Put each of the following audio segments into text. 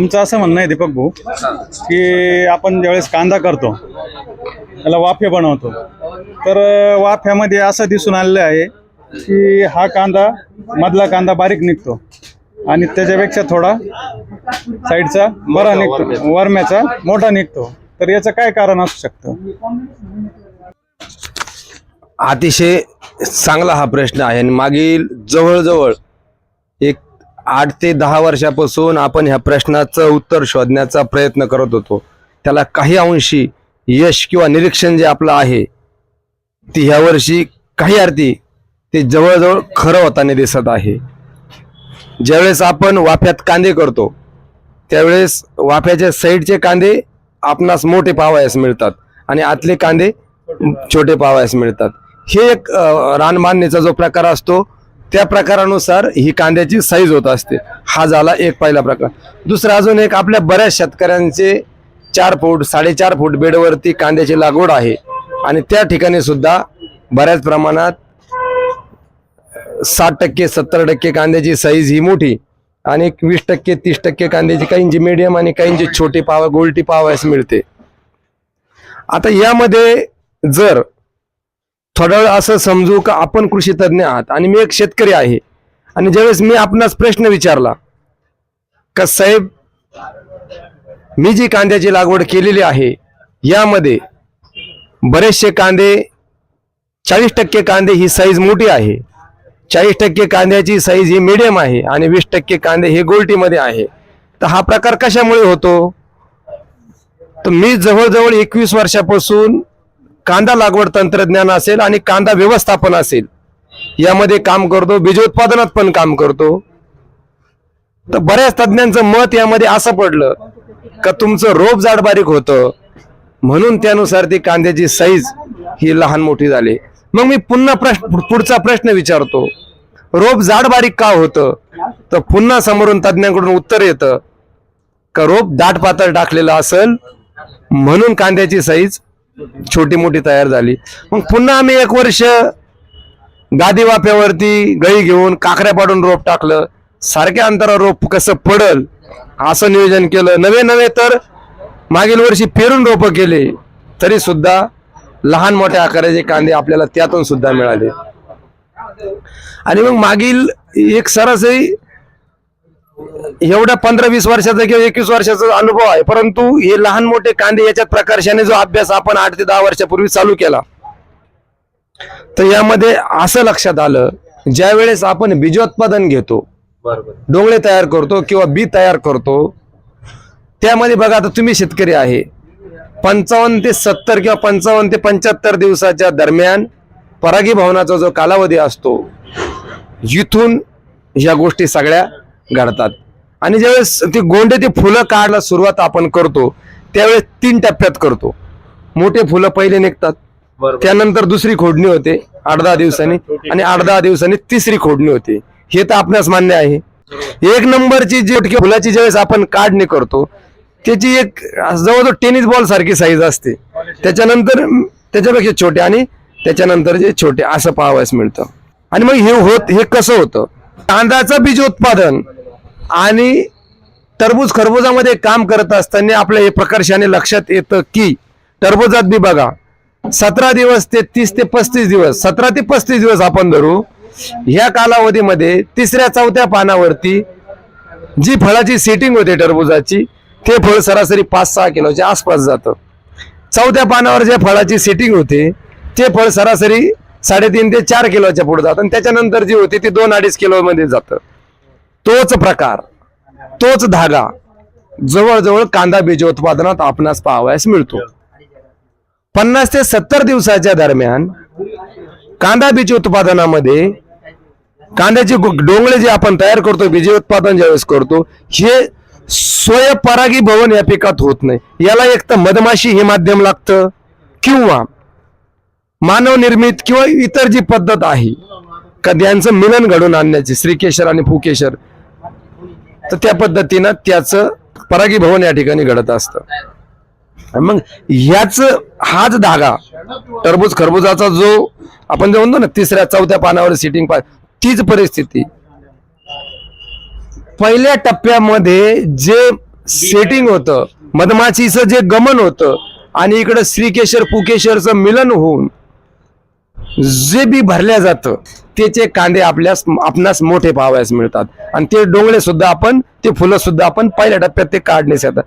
तुमचं असं म्हणणं आहे दीपक भाऊ की आपण ज्यावेळेस कांदा करतो त्याला वाफे बनवतो तर वाफ्यामध्ये असं दिसून आलेलं आहे की हा कांदा मधला कांदा बारीक निघतो आणि त्याच्यापेक्षा थोडा साईडचा बरा निघतो वरम्याचा मोठा निघतो. तर याचं काय कारण असू शकतं? अतिशय चांगला हा प्रश्न आहे आणि मागील जवळजवळ आठ ते दहा वर्षापासून आपण ह्या प्रश्नाचं उत्तर शोधण्याचा प्रयत्न करत होतो. त्याला काही अंशी यश किंवा निरीक्षण जे आपलं आहे ती ह्या वर्षी काही अर्थी ते जवळजवळ खरं होताना दिसत आहे. ज्यावेळेस आपण वाफ्यात कांदे करतो त्यावेळेस वाफ्याच्या साईडचे कांदे आपणास मोठे पावायस मिळतात आणि आतले कांदे छोटे पावायस मिळतात. हे एक अ, जो प्रकार असतो त्या प्रकारानुसार ही कांद्याची साईज होत असते. हा झाला एक पहिला प्रकार. दुसरा अजून एक आपल्या बऱ्याच शेतकऱ्यांचे चार फूट साडेचार फूट बेडवरती कांद्याची लागवड आहे. आणि त्या ठिकाणी सुद्धा बऱ्याच प्रमाणात साठ टक्के सत्तर टक्के कांद्याची साईज ही मोठी आणि वीस टक्के तीस टक्के कांद्याची काहींची मिडियम आणि काहींची छोटी पाव गोलटी पावायस मिळते. आता यामध्ये जर थोडा वेळ असं समजू का आपण कृषी तज्ज्ञ आहात आणि मी एक शेतकरी आहे. आणि ज्यावेळेस मी आपणास प्रश्न विचारला का साहेब मी जी कांद्याची लागवड केलेली आहे यामध्ये बरेचसे कांदे चाळीस टक्के कांदे ही साईज मोठी आहे. चाळीस टक्के कांद्याची साईज ही मिडियम आहे आणि वीस टक्के कांदे हे गोलटीमध्ये आहे. तर हा प्रकार कशामुळे होतो? तर मी जवळजवळ एकवीस वर्षापासून कांदा लागवड तंत्रज्ञान असेल आणि कांदा व्यवस्थापन असेल यामध्ये काम करतो बीजोत्पादनात पण काम करतो. तर बऱ्याच तज्ज्ञांचं मत यामध्ये असं पडलं का तुमचं रोप जाड बारीक होतं म्हणून त्यानुसार ती कांद्याची साईज ही लहान मोठी झाली. मग मी पुन्हा प्रश्न पुढचा प्रश्न विचारतो रोप जाड बारीक का होतं? तर पुन्हा समोरून तज्ज्ञांकडून उत्तर येतं का रोप दाट पातळ टाकलेलं असेल म्हणून कांद्याची साईज छोटी मोठी तयार झाली. मग पुन्हा आम्ही एक वर्ष गादी वाफ्यावरती गळी घेऊन काकऱ्या पाडून रोप टाकलं. सारख्या अंतरावर रोप कसं पडल असं नियोजन केलं. नवे नवे तर मागील वर्षी पेरून रोप केले. तरी सुद्धा लहान मोठ्या आकाराचे कांदे आपल्याला त्यातून सुद्धा मिळाले. आणि मग मागील एक सरासरी एवढा पंधरा वीस वर्षाचा किंवा एकवीस वर्षाचा अनुभव आहे परंतु हे लहान मोठे कांदे याच्यात प्रकर्षाने जो अभ्यास आपण आठ ते दहा वर्षापूर्वी चालू केला तर यामध्ये असं लक्षात आलं ज्या वेळेस आपण बीजोत्पादन घेतो डोंगळे तयार करतो किंवा बी तयार करतो त्यामध्ये बघा आता तुम्ही शेतकरी आहे पंचावन्न ते सत्तर किंवा पंचावन्न ते पंच्याहत्तर दिवसाच्या दरम्यान परागी भवनाचा जो कालावधी असतो इथून या गोष्टी सगळ्या घडतात. आणि ज्यावेळेस ती गोंडे ते फुलं काढायला सुरुवात आपण करतो त्यावेळेस तीन टप्प्यात करतो. मोठे फुलं पहिले निघतात त्यानंतर दुसरी खोडणी होते आठ दहा दिवसांनी आणि आठ दहा दिवसांनी तिसरी खोडणी होते. हे तर आपणास मान्य आहे. एक नंबरची जी फुलाची ज्यावेळेस आपण काढणी करतो त्याची एक जवळजवळ टेनिस बॉल सारखी साईज असते. त्याच्यानंतर त्याच्यापेक्षा छोटे आणि त्याच्यानंतर जे छोटे असं पाहावयास मिळतं. आणि मग हे होत हे कसं होतं? कांद्याचं बीज उत्पादन. आणि टरबूज खरबुजामध्ये काम करत असताना आपल्या हे प्रकर्षाने लक्षात येतं की टरबुजात बी बघा सतरा दिवस ते तीस ते पस्तीस दिवस सतरा ते पस्तीस दिवस आपण धरू ह्या कालावधीमध्ये तिसऱ्या चौथ्या पानावरती जी फळाची सेटिंग होते टरबुजाची ते फळ सरासरी पाच सहा किलोच्या आसपास जातं. चौथ्या पानावर ज्या फळाची सेटिंग होते ते फळ सरासरी साडेतीन ते चार किलोच्या पुढे जातं. आणि त्याच्यानंतर जी होती ती दोन अडीच किलोमध्ये जातं. तोच प्रकार तोच धागा जवळजवळ कांदा बीज उत्पादनात आपणास पाहावयास मिळतो. पन्नास ते सत्तर दिवसाच्या दरम्यान कांदा बीज उत्पादनामध्ये कांद्याचे डोंगळे जे आपण तयार करतो बीज उत्पादन ज्यावेळेस करतो हे स्वयंपरागी भवन या पिकात होत नाही. याला एक तर मधमाशी हे माध्यम लागतं किंवा मानव निर्मित किंवा इतर जी पद्धत आहे का यांचं मिलन घडून आणण्याची श्रीकेशर आणि फुकेशर तर त्या पद्धतीनं त्याचं परागीभवन या ठिकाणी घडत असतं. मग ह्याच हाच धागा टरबूज खरबुजाचा जो आपण जे म्हणतो ना तिसऱ्या चौथ्या पानावर सिटिंग पा तीच परिस्थिती. पहिल्या टप्प्यामध्ये जे सेटिंग होतं मधमाशीचं जे गमन होतं आणि इकडं श्रीकेशर पुकेशरचं मिलन होऊन जे बी भरल्या जातं त्याचे कांदे आपल्यास आपणास मोठे पाहावयास मिळतात. आणि ते डोंगळे सुद्धा आपण ते फुलं सुद्धा आपण पहिल्या टप्प्यात ते काढण्यास येतात.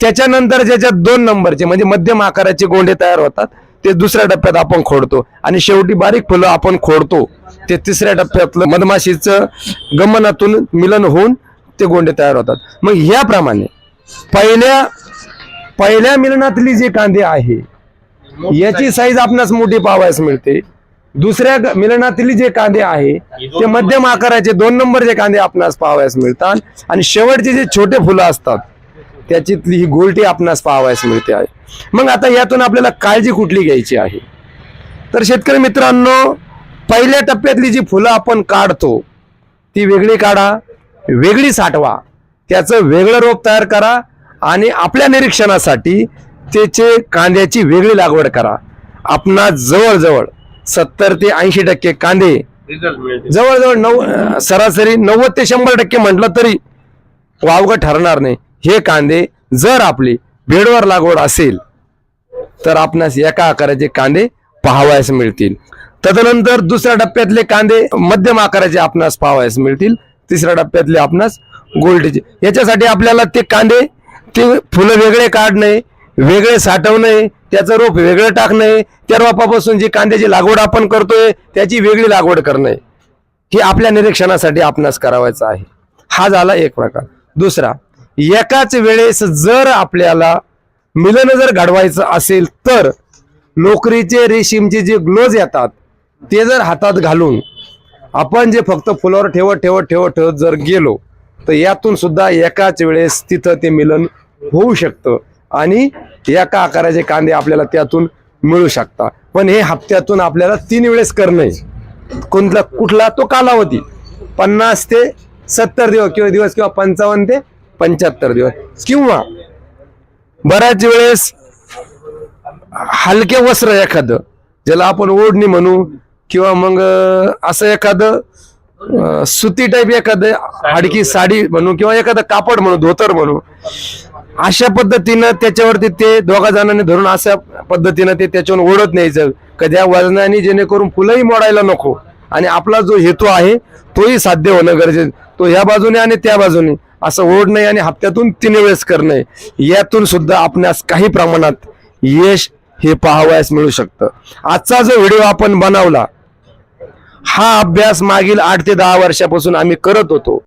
त्याच्यानंतर ज्याच्यात दोन नंबरचे म्हणजे मध्यम आकाराचे गोंडे तयार होतात ते दुसऱ्या टप्प्यात आपण खोडतो. आणि शेवटी बारीक फुलं आपण खोडतो. ते तिसऱ्या टप्प्यातलं मधमाशीचं गमनातून मिलन होऊन ते गोंडे तयार होतात. मग याप्रमाणे पहिल्या पहिल्या मिलनातली जे कांदे आहे याची साईज आपणास मोठी पाहावयास मिळते. दुसऱ्या मिलनातली जे कांदे आहे ते मध्यम आकाराचे दोन नंबरचे कांदे आपणास पाहावयास मिळतात. आणि शेवटचे जे छोटे फुलं असतात त्याच्यातली ही गोलटी आपणास पाहावयास मिळते आहे. मग आता यातून आपल्याला काळजी कुठली घ्यायची आहे? तर शेतकरी मित्रांनो पहिल्या टप्प्यातली जी फुलं आपण काढतो ती वेगळी काढा वेगळी साठवा. त्याचं वेगळं रोप तयार करा आणि आपल्या निरीक्षणासाठी त्याचे कांद्याची वेगळी लागवड करा. आपणा जवळजवळ सत्तर ते ऐंशी टक्के कांदे. जवळजवळ नऊ सरासरी नव्वद ते शंभर टक्के म्हटलं तरी वावगं ठरणार नाही. हे कांदे जर आपली बेडवर लागवड असेल तर आपणास एका आकाराचे कांदे पाहावयास मिळतील. तदनंतर दुसऱ्या टप्प्यातले कांदे मध्यम आकाराचे आपणास पाहावयास मिळतील. तिसऱ्या टप्प्यातले आपणास गोल्डचे. याच्यासाठी आपल्याला ते कांदे ते फुलं वेगळे काढणे वेगळे साठवणे त्याचं रोप वेगळं टाकणे त्या रोपापासून जी कांद्याची लागवड आपण करतोय त्याची वेगळी लागवड करणे हे आपल्या निरीक्षणासाठी आपणास करावायचं आहे. हा झाला एक प्रकार. दुसरा एकाच वेळेस जर आपल्याला मिलन जर घडवायचं असेल तर लोकरीचे रेशीमचे जे ग्लोज येतात ते जर हातात घालून आपण जे फक्त फुलावर ठेवत ठेवत ठेवत ठेवत जर गेलो तर यातून सुद्धा एकाच वेळेस तिथं ते मिलन होऊ शकतं. आणि एका आकाराचे कांदे आपल्याला त्यातून मिळू शकतात पण हे हप्त्यातून आपल्याला तीन वेळेस करणे कोणता कुठला तो कालावधी. पन्नास ते सत्तर दिवस किंवा दिवस किंवा पंचावन्न ते पंच्याहत्तर दिवस. किंवा बऱ्याच वेळेस हलके वस्त्र एखादं ज्याला आपण ओढणी म्हणू किंवा मग असं एखादं सुती टाईप एखादं हाडकी साडी म्हणू किंवा एखादं कापड म्हणू धोतर म्हणू. अशा पद्धतीनं त्याच्यावरती ते दोघा जणांनी धरून अशा पद्धतीनं ते त्याच्यावर ओढत न्यायचं. कध्या वजनाने जेणेकरून फुलंही मोडायला नको. आणि आपला जो हेतू आहे तोही साध्य होणं गरजेचं तो ह्या बाजूने आणि त्या बाजूने. असं ओढणे आणि हप्त्यातून तीन वेळेस करणे यातून सुद्धा आपणास काही प्रमाणात यश हे पाहावयास मिळू शकतं. आजचा जो व्हिडिओ आपण बनवला हा अभ्यास मागील आठ ते दहा वर्षापासून आम्ही करत होतो.